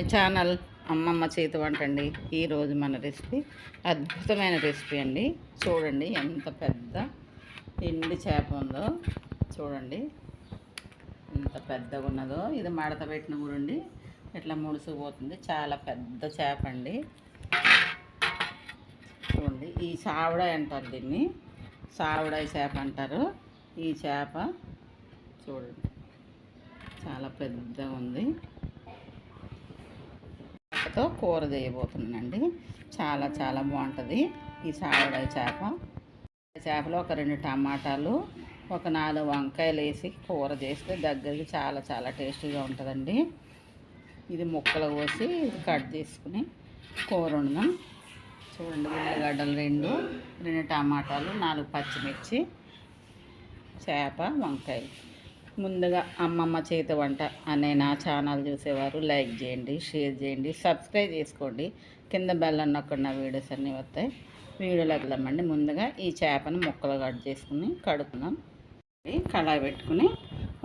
My channel అమ్మమ్మ చేతి వంట అండి. ఈరోజు మన రెసిపీ అద్భుతమైన రెసిపీ అండి. చూడండి ఎంత పెద్ద ఎండి చేప ఉందో. చూడండి ఎంత పెద్దగా ఉన్నదో. ఇది మడత పెట్టిన చూడండి ఇట్లా ముడుసుకుపోతుంది. చాలా పెద్ద చేప అండి. చూడండి ఈ సావడాయి అంటారు దీన్ని. సావిడాయి చేప అంటారు. ఈ చేప చూడండి చాలా పెద్దగా ఉంది. చేపతో కూర చేయబోతున్నానండి. చాలా చాలా బాగుంటుంది. ఈ సావడాయి చేప. చేపలో ఒక రెండు టమాటాలు ఒక నాలుగు వంకాయలు వేసి కూర చేస్తే దగ్గరికి చాలా చాలా టేస్టీగా ఉంటుందండి. ఇది ముక్కలు కోసి కట్ చేసుకుని కూర వండుదాం. చూడండి ఉల్లిగడ్డలు రెండు రెండు టమాటాలు నాలుగు పచ్చిమిర్చి చేప వంకాయలు ముందుగా అమ్మమ్మ చేతి వంట అనే నా ఛానల్ చూసేవారు లైక్ చేయండి షేర్ చేయండి సబ్స్క్రైబ్ చేసుకోండి. కింద బెల్ నొక్కండి నా వీడియోస్ అన్నీ వస్తాయి. వీడియోలోకి వెళ్ళమండి ముందుగా ఈ చేపను ముక్కలు కట్ చేసుకుని కడుకున్నాం కళాయి పెట్టుకుని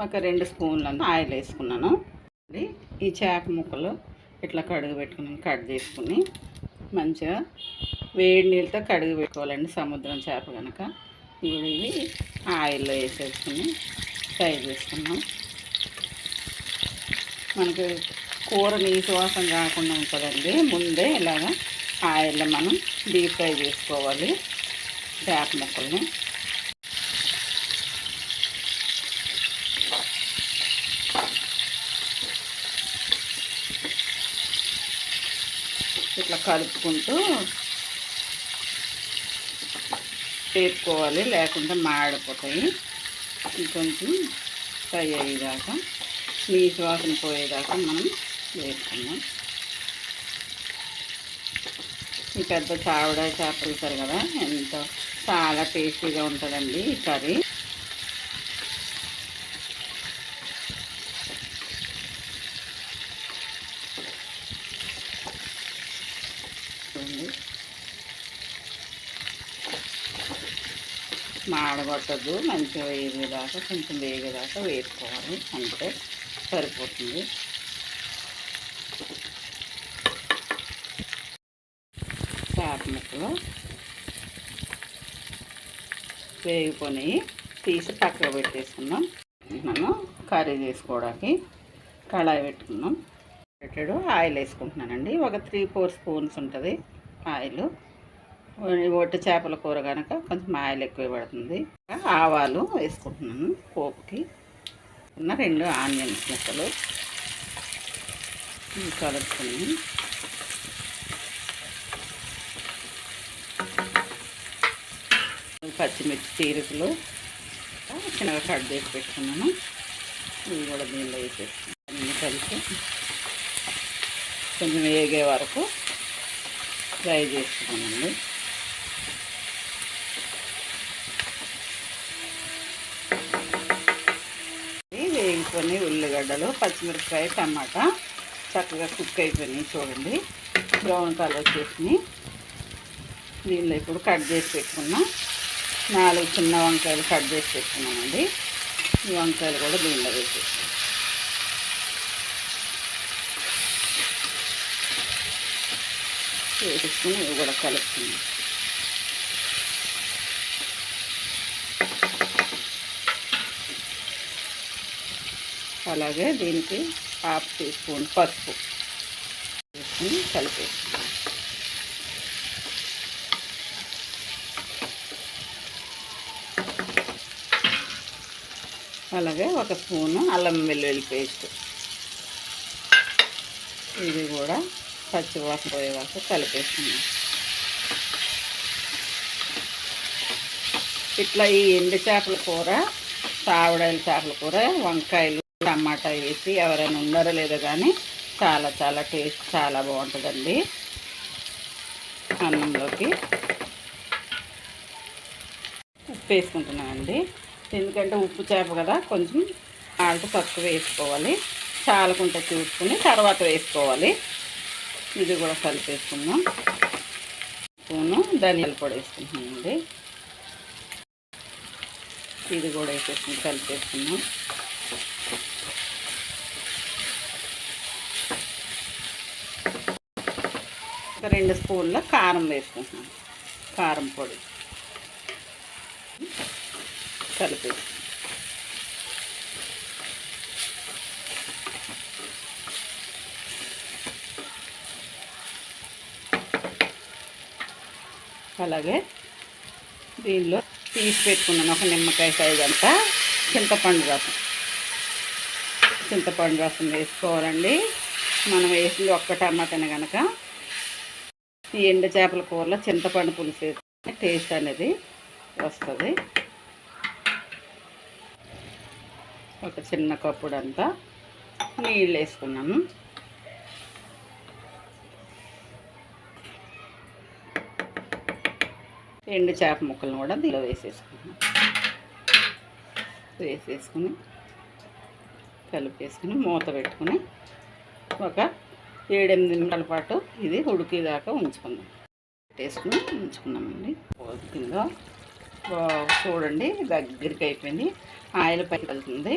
ఒక రెండు స్పూన్ల ఆయిల్ వేసుకున్నాను. ఈ చేప ముక్కలు ఇట్లా కడుగు పెట్టుకుని కట్ చేసుకుని మంచిగా వేడి నీళ్ళతో కడుగు పెట్టుకోవాలండి సముద్రం చేప కనుక ఇవి ఇవి ఆయిల్లో వేసేసుకుని ఫ్రై చేసుకున్నాం. మనకి కూర నీసువాసం కాకుండా ఉంటుందండి. ముందే ఇలాగా ఆయిల్లో మనం డీప్ ఫ్రై చేసుకోవాలి. చేప ముక్కల్ని. ఇట్లా కలుపుకుంటూ వేపుకోవాలి. లేకుంటే మాడిపోతాయి. కొంచెం ఫ్రై అయ్యేదాకా నీటి వాసన పోయేదాకా మనం వేసుకున్నాం ఈ పెద్ద చావడ చేపలుతారు కదా ఎంతో చాలా టేస్టీగా ఉంటుందండి ఈ కర్రీ చూడండి మాడగొట్టద్దు మంచిగా వేగేదాకా కొంచెం వేగేదాకా వేసుకోవాలి అంటే సరిపోతుంది. చేప ముక్కలు వేగిపోయి తీసి పక్కకు పెట్టేసుకున్నాం మనం కర్రీ చేసుకోవడానికి కళాయి పెట్టుకున్నాం పెట్టాడు ఆయిల్ వేసుకుంటున్నానండి. ఒక త్రీ ఫోర్ స్పూన్స్ ఉంటుంది ఆయిల్. ఒట్టి చేపల కూర కనుక కొంచెం ఆయిల్ ఎక్కువ పడుతుంది. ఆవాలు వేసుకుంటున్నాను పోపుకి. ఉన్న రెండు ఆనియన్స్ ముక్కలు. కలుపుకుని. పచ్చిమిర్చి తీరుకులు చిన్నగా కట్ చేసి పెట్టుకున్నాను. ఇవి కూడా దీనిలో వేసేసుకున్నాను అన్నీ కలిపి కొంచెం వేగే వరకు ఫ్రై చేసుకున్నానండి కొన్ని ఉల్లిగడ్డలు పచ్చిమిరపకాయ టమాటా చక్కగా కుక్ అయిపోయినాయి చూడండి. బ్రౌన్ కలర్ వచ్చేసినాయి. దీనిలో ఇప్పుడు కట్ చేసి పెట్టుకున్నాం. నాలుగు చిన్న వంకాయలు కట్ చేసి పెట్టుకున్నామండి ఈ వంకాయలు కూడా దీనిలో వేసేసాం. వేసుకుని ఇవి కూడా కలుపుతున్నాం అలాగే దీనికి హాఫ్ టీ స్పూన్ పసుపు వేసుకుని కలిపేసుకున్నాం అలాగే ఒక స్పూను అల్లం వెల్లుల్లి పేస్ట్. ఇది కూడా పచ్చివాసన పోయేవాసన కలిపేస్తున్నాం ఇట్లా ఈ ఎండు చేపల కూర సావడాయిల చేపల కూర వంకాయలు టమాటా వేసి ఎవరైనా ఉన్నారో లేదో కానీ చాలా చాలా టేస్ట్ చాలా బాగుంటుందండి. అన్నంలోకి ఉప్పు వేసుకుంటున్నామండి ఎందుకంటే ఉప్పు చేప కదా కొంచెం ఆల్ట్ తక్కువ వేసుకోవాలి. చాలకుంటే చూసుకుని తర్వాత వేసుకోవాలి. ఇది కూడా కలిపేసుకుందాం. స్పూను ధనియాల పొడి వేసుకుంటున్నామండి ఇది కూడా వేసేసుకుని కలిపేసుకున్నాం ఒక రెండు స్పూన్ల కారం వేసుకుంటున్నాను. కారం పొడి. కలిపి. అలాగే దీనిలో తీసి పెట్టుకున్నాను. ఒక నిమ్మకాయ సైజ్ అంతా చింతపండు రసం. చింతపండు రసం వేసుకోవాలండి. మనం వేసింది ఒక్క టమాటానే కనుక ఈ ఎండు చేపల కూరలో చింతపండు పులుసు టేస్ట్ అనేది వస్తుంది. ఒక చిన్న కప్పుడంతా నీళ్ళు వేసుకున్నాను ఎండు చేప ముక్కలను కూడా దీనిలో వేసేసుకున్నాను వేసేసుకుని కలిపేసుకుని మూత పెట్టుకుని ఒక ఏడెనిమిది నిమిషాల పాటు ఇది ఉడికేదాకా ఉంచుకుందాం. పెట్టేసుకుని ఉంచుకున్నామండి ఉడికిందో చూడండి దగ్గరికి అయిపోయింది. ఆయిల్ పైకి వెళ్తుంది.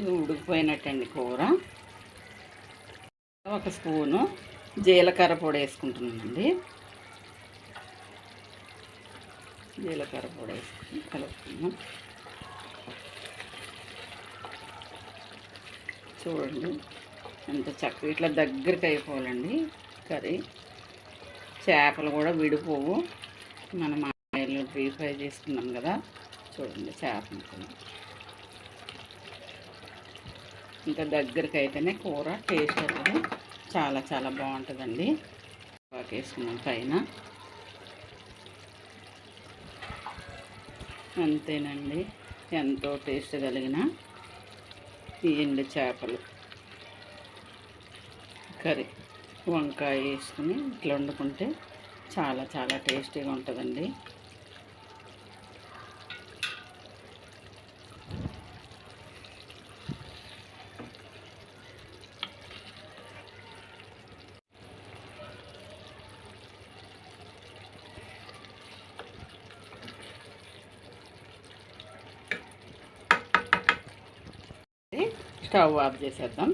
ఇది ఉడికిపోయినట్టండి కూర. ఒక స్పూను జీలకర్ర పొడి వేసుకుంటున్నామండి జీలకర్ర పొడి వేసుకుని కలుపుకుందాం. చూడండి. ఎంత చక్కగా ఇట్లా దగ్గరికి అయిపోవాలండి. కర్రీ. చేపలు కూడా విడిపోవు. మనం ఆయిల్ డీ ఫ్రై చేసుకున్నాం కదా. చూడండి చేప ఇంకా దగ్గరికి అయితేనే కూర టేస్ట్ అవుతుంది చాలా చాలా బాగుంటుందండి. వేసుకున్నాం పైన. అంతేనండి. ఎంతో టేస్ట్ కలిగిన ఈ ఎండు చేపలు. కర్రీ వంకాయ వేసుకుని ఇట్లా వండుకుంటే చాలా చాలా టేస్టీగా ఉంటుందండి. స్టవ్ ఆఫ్ చేసేద్దాం.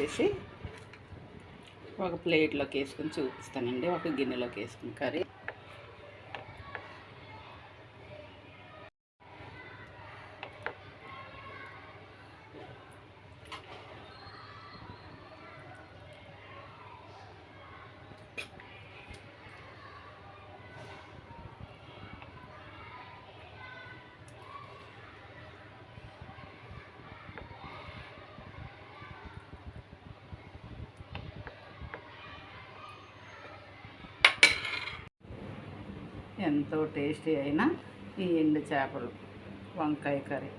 వేసేసి ఒక ప్లేట్లోకి వేసుకుని చూపిస్తానండి ఒక గిన్నెలోకి వేసుకుని కర్రీ. ఎంతో టేస్టీ అయిన ఈ ఎండు చేపలు వంకాయ కర్రీ.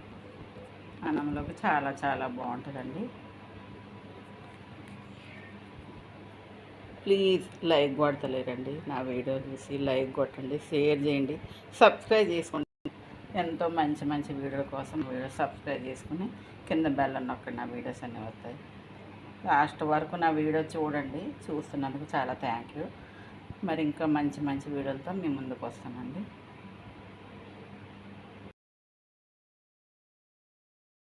అన్నంలోకి చాలా చాలా బాగుంటుందండి. ప్లీజ్ లైక్ కొడతలేరండి నా వీడియో చూసి లైక్ కొట్టండి షేర్ చేయండి సబ్స్క్రైబ్ చేసుకోండి. ఎంతో మంచి మంచి వీడియోల కోసం వీడియో సబ్స్క్రైబ్ చేసుకుని కింద బెల్ నొక్కండి నా వీడియోస్ అన్నీ వస్తాయి. లాస్ట్ వరకు నా వీడియో చూడండి చూస్తున్నందుకు చాలా థ్యాంక్ యూ. మరి ఇంకా మంచి మంచి వీడియోలతో మీ ముందుకు వస్తానండి.